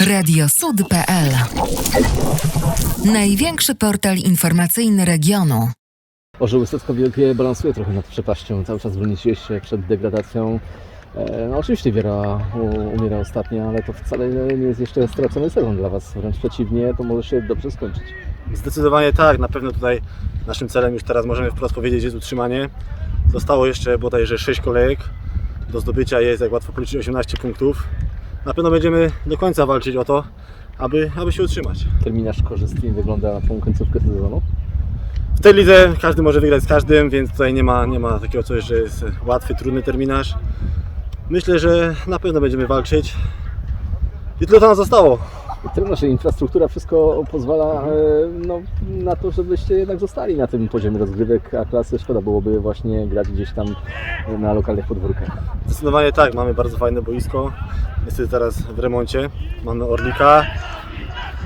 Radiosud.pl Największy portal informacyjny regionu. Orzeł Wysocko Wielkie balansuje trochę nad przepaścią, cały czas bronicie się przed degradacją. E, No oczywiście Wiera umiera ostatnia, ale to wcale nie jest jeszcze stracony sezon dla Was. Wręcz przeciwnie, to może się dobrze skończyć. Zdecydowanie tak, na pewno tutaj naszym celem już teraz możemy wprost powiedzieć jest utrzymanie. Zostało jeszcze bodajże 6 kolejek do zdobycia jest, jak łatwo policzyć, 18 punktów. Na pewno będziemy do końca walczyć o to, aby, aby się utrzymać. Terminarz korzystnie wygląda na tą końcówkę sezonu. W tej lidze każdy może wygrać z każdym, więc tutaj nie ma, nie ma takiego coś, że jest łatwy, trudny terminarz. Myślę, że na pewno będziemy walczyć. I tyle to nam zostało. Trenerze, infrastruktura wszystko pozwala e, no, na to, żebyście jednak zostali na tym poziomie rozgrywek A-klasy. Szkoda byłoby właśnie grać gdzieś tam na lokalnych podwórkach. Zdecydowanie tak, mamy bardzo fajne boisko. Niestety teraz w remoncie. Mamy Orlika.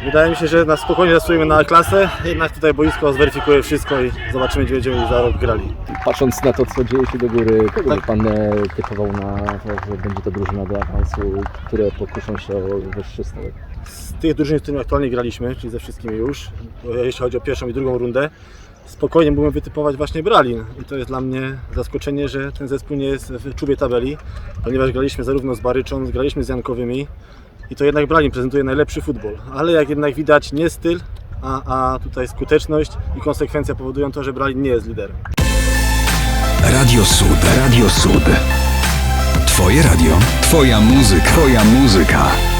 Wydaje mi się, że na spokojnie zasłujemy na klasę, jednak tutaj boisko zweryfikuje wszystko i zobaczymy, gdzie będziemy za rok grali. Patrząc na to, co dzieje się do góry, kogo by Tak. Pan e, typował na to, że będzie to drużyna do awansu, które pokuszą się o wyższy stołek? Z tych drużyn, z którymi aktualnie graliśmy, czyli ze wszystkimi już, to jeśli chodzi o pierwszą i drugą rundę, spokojnie mógłbym wytypować właśnie Bralin. I to jest dla mnie zaskoczenie, że ten zespół nie jest w czubie tabeli, ponieważ graliśmy zarówno z Baryczą, graliśmy z Jankowymi i to jednak Bralin prezentuje najlepszy futbol. Ale jak jednak widać, nie styl, a, a tutaj skuteczność i konsekwencja powodują to, że Bralin nie jest liderem. Radio Sud. Radio Sud. Twoje radio. Twoja muzyka. Twoja muzyka.